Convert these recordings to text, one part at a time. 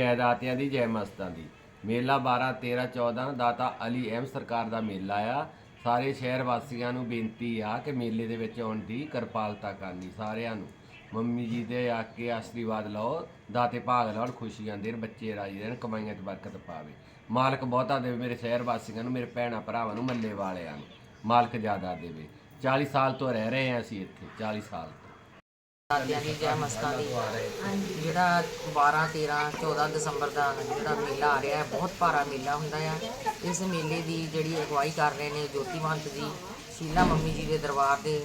ਜੈ ਦਾਤਿਆਂ ਦੀ, ਜੈ ਮਸਤਾਂ ਦੀ। ਮੇਲਾ 12 13 14 ਦਾਤਾ ਅਲੀ ਅਹਿਮ ਸਰਕਾਰ ਦਾ ਮੇਲਾ ਆ। ਸਾਰੇ ਸ਼ਹਿਰ ਵਾਸੀਆਂ ਨੂੰ ਬੇਨਤੀ ਆ ਕਿ ਮੇਲੇ ਦੇ ਵਿੱਚ ਆਉਣ ਦੀ ਕਿਰਪਾਲਤਾ ਕਰਨੀ ਸਾਰਿਆਂ ਨੂੰ। ਮੰਮੀ ਜੀ ਦੇ ਆ ਕੇ ਆਸ਼ੀਰਵਾਦ ਲਓ, ਦਾਤੇ ਭਾਗ ਲਾਉਣ, ਖੁਸ਼ੀਆਂ ਦੇਣ, ਬੱਚੇ ਰਾਜੀ ਰਹਿਣ, ਕਮਾਈਆਂ 'ਚ ਬਰਕਤ ਪਾਵੇ। ਮਾਲਕ ਬਹੁਤਾ ਦੇਵੇ ਮੇਰੇ ਸ਼ਹਿਰ ਵਾਸੀਆਂ ਨੂੰ, ਮੇਰੇ ਭੈਣਾਂ ਭਰਾਵਾਂ ਨੂੰ, ਮੱਲੇ ਵਾਲਿਆਂ ਨੂੰ। ਮਾਲਕ ਜ਼ਿਆਦਾ ਦੇਵੇ। 40 ਸਾਲ ਤੋਂ ਰਹਿ ਰਹੇ ਹਾਂ ਅਸੀਂ ਇੱਥੇ 40 ਸਾਲ ਦਾਦਿਆਂ ਦੀ ਜੈ ਮਸਤਾਂ ਦੀ। ਜਿਹੜਾ 12 13 14 ਦਸੰਬਰ ਦਾ ਜਿਹੜਾ ਮੇਲਾ ਆ ਰਿਹਾ ਹੈ, ਬਹੁਤ ਭਾਰਾ ਮੇਲਾ ਹੁੰਦਾ ਆ। ਇਸ ਮੇਲੇ ਦੀ ਜਿਹੜੀ ਅਗਵਾਈ ਕਰ ਰਹੇ ਨੇ ਜੋਤੀਮੰਤ ਜੀ, ਸ਼ੀਲਾ ਮੰਮੀ ਜੀ ਦੇ ਦਰਬਾਰ ਦੇ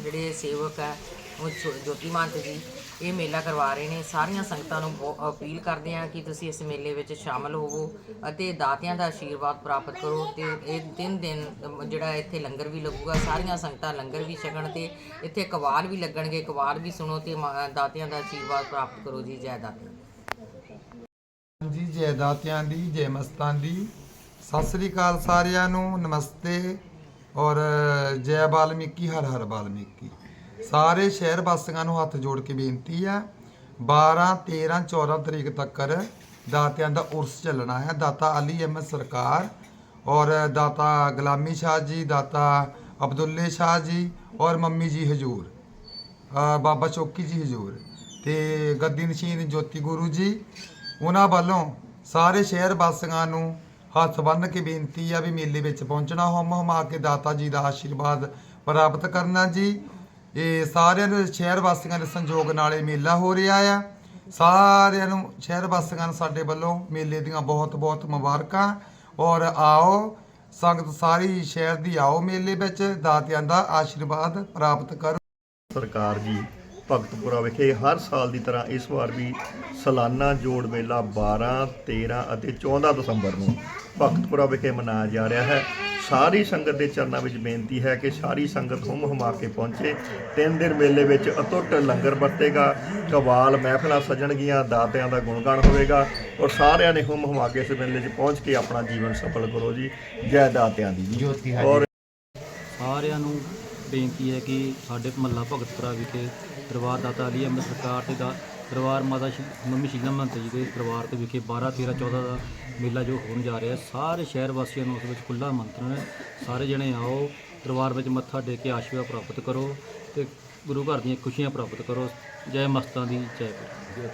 ਜਿਹੜੇ ਸੇਵਕ ਹੈ ਉਹ ਜੋ- ਜੋਤੀਮੰਤ ਜੀ, ਇਹ ਮੇਲਾ ਕਰਵਾ ਰਹੇ ਨੇ। ਸਾਰੀਆਂ ਸੰਗਤਾਂ ਨੂੰ ਬਹੁ- ਅਪੀਲ ਕਰਦੇ ਹਾਂ ਕਿ ਤੁਸੀਂ ਇਸ ਮੇਲੇ ਵਿੱਚ ਸ਼ਾਮਲ ਹੋਵੋ ਅਤੇ ਦਾਤਿਆਂ ਦਾ ਆਸ਼ੀਰਵਾਦ ਪ੍ਰਾਪਤ ਕਰੋ ਤੇ ਇਹ ਤਿੰਨ ਦਿਨ ਜਿਹੜਾ ਇੱਥੇ ਲੰਗਰ ਵੀ ਲੱਗੂਗਾ, ਸਾਰੀਆਂ ਸੰਗਤਾਂ ਲੰਗਰ ਵੀ ਛਕਣ ਤੇ ਇੱਥੇ ਕਵਾਲ ਵੀ ਲੱਗਣਗੇ ਕਵਾਲ ਵੀ ਸੁਣੋ ਤੇ ਦਾਤਿਆਂ ਦਾ ਆਸ਼ੀਰਵਾਦ ਪ੍ਰਾਪਤ ਕਰੋ ਜੀ, ਜੈ ਦਾਤਿਆਂ। ਜੀ, ਜੈ ਦਾਤਿਆਂ ਦੀ, ਜੈ ਮਸਤਾਂ ਦੀ। ਸਤਿ ਸ੍ਰੀ ਅਕਾਲ ਸਾਰਿਆਂ ਨੂੰ, ਨਮਸਤੇ। ਔਰ ਜੈ ਬਾਲਮੀਕੀ, ਹਰ ਹਰ ਬਾਲਮੀਕੀ। ਸਾਰੇ ਸ਼ਹਿਰ ਵਾਸੀਆਂ ਨੂੰ ਹੱਥ ਜੋੜ ਕੇ ਬੇਨਤੀ ਆ 12 13 14 ਤਰੀਕ ਤੱਕ ਦਾਤਿਆਂ ਦਾ ਉਰਸ ਚੱਲਣਾ ਹੈ। ਦਾਤਾ ਅਲੀ ਅਹਿਮਦ ਸਰਕਾਰ ਔਰ ਦਾਤਾ ਗੁਲਾਮੀ ਸ਼ਾਹ ਜੀ, ਦਾਤਾ ਅਬਦੁੱਲੇ ਸ਼ਾਹ ਜੀ ਔਰ ਮੰਮੀ ਜੀ ਹਜੂਰ ਬਾਬਾ ਚੌਕੀ ਜੀ ਹਜੂਰ ਤੇ ਗੱਦੀ ਨਸ਼ੀਨ ਜੋਤੀ ਗੁਰੂ ਜੀ, ਉਹਨਾਂ ਵੱਲੋਂ ਸਾਰੇ ਸ਼ਹਿਰ ਵਾਸੀਆਂ ਨੂੰ ਹੱਥ ਬੰਨ੍ਹ ਕੇ ਬੇਨਤੀ ਆ ਵੀ ਮੇਲੇ ਵਿੱਚ ਪਹੁੰਚਣਾ ਹਮ ਹਮਾ ਕੇ ਦਾਤਾ ਜੀ ਦਾ ਆਸ਼ੀਰਵਾਦ ਪ੍ਰਾਪਤ ਕਰਨਾ ਜੀ। ਇਹ ਸਾਰਿਆਂ ਦੇ ਸ਼ਹਿਰ ਵਾਸੀਆਂ ਦੇ ਸੰਯੋਗ ਨਾਲ ਇਹ ਮੇਲਾ ਹੋ ਰਿਹਾ ਆ। ਸਾਰਿਆਂ ਨੂੰ ਸ਼ਹਿਰ ਵਾਸੀਆਂ ਨੂੰ ਸਾਡੇ ਵੱਲੋਂ ਮੇਲੇ ਦੀਆਂ ਬਹੁਤ ਬਹੁਤ ਮੁਬਾਰਕਾਂ। ਔਰ ਆਓ, ਸੰਗਤ ਸਾਰੀ ਸ਼ਹਿਰ ਦੀ ਆਓ ਮੇਲੇ ਵਿੱਚ, ਦਾਤਿਆਂ ਦਾ ਆਸ਼ੀਰਵਾਦ ਪ੍ਰਾਪਤ ਕਰੋ। ਸਰਕਾਰ ਜੀ, ਭਗਤਪੁਰਾ ਵਿਖੇ ਹਰ ਸਾਲ ਦੀ ਤਰ੍ਹਾਂ ਇਸ ਵਾਰ ਵੀ ਸਾਲਾਨਾ ਜੋੜ ਮੇਲਾ 12 13 ਅਤੇ 14 ਦਸੰਬਰ ਨੂੰ ਭਗਤਪੁਰਾ ਵਿਖੇ ਮਨਾਇਆ ਜਾ ਰਿਹਾ ਹੈ। ਸਾਰੀ ਸੰਗਤ ਦੇ ਚਰਨਾਂ ਵਿੱਚ ਬੇਨਤੀ ਹੈ ਕਿ ਸਾਰੀ ਸੰਗਤ ਹੁਮ ਹੁਮਾ ਕੇ ਪਹੁੰਚੇ। ਤਿੰਨ ਦਿਨ ਮੇਲੇ ਵਿੱਚ ਅਟੁੱਟ ਲੰਗਰ ਵਰਤੇਗਾ। ਕਵਾਲ ਮਹਿਫਲਾਂ ਸਜਣਗੀਆਂ ਦਾਤਿਆਂ ਦਾ ਗੁਣਗਾਨ ਹੋਵੇਗਾ ਔਰ ਸਾਰਿਆਂ ਨੇ ਹੁਮ ਹੁਮਾ ਕੇ ਇਸ ਮੇਲੇ 'ਚ ਪਹੁੰਚ ਕੇ ਆਪਣਾ ਜੀਵਨ ਸਫਲ ਕਰੋ ਜੀ। ਜੈ ਦਾਤਿਆਂ ਦੀ ਜੀ। ਔਰ ਸਾਰਿਆਂ ਨੂੰ ਬੇਨਤੀ ਹੈ ਕਿ ਸਾਡੇ ਮਹੱਲਾ ਭਗਤਪੁਰਾ ਵਿਖੇ ਦਰਬਾਰ ਦਾਤਾ ਅਲੀ ਅਹਿਮਦ ਸਰਕਾਰ ਤੇ ਦਾ ਦਰਬਾਰ ਮਾਤਾ ਸ਼ੀ- ਮੰਮੀ ਸ਼ੀਲਾ ਮਹੰਤ ਜੀ ਦੇ ਦਰਬਾਰ 'ਤੇ ਵਿਖੇ 12 13 14 ਦਾ ਮੇਲਾ ਜੋ ਹੋਣ ਜਾ ਰਿਹਾ ਸਾਰੇ ਸ਼ਹਿਰ ਵਾਸੀਆਂ ਨੂੰ ਉਸ ਵਿੱਚ ਖੁੱਲ੍ਹਾ ਆਮੰਤਰਣ ਹੈ। ਸਾਰੇ ਜਣੇ ਆਓ, ਦਰਬਾਰ ਵਿੱਚ ਮੱਥਾ ਟੇਕ ਕੇ ਆਸ਼ੀਰਵਾਦ ਪ੍ਰਾਪਤ ਕਰੋ ਤੇ ਗੁਰੂ ਘਰ ਦੀਆਂ ਖੁਸ਼ੀਆਂ ਪ੍ਰਾਪਤ ਕਰੋ। ਜੈ ਮਸਤਾਂ ਦੀ ਜੈ। ਗੁਰੂ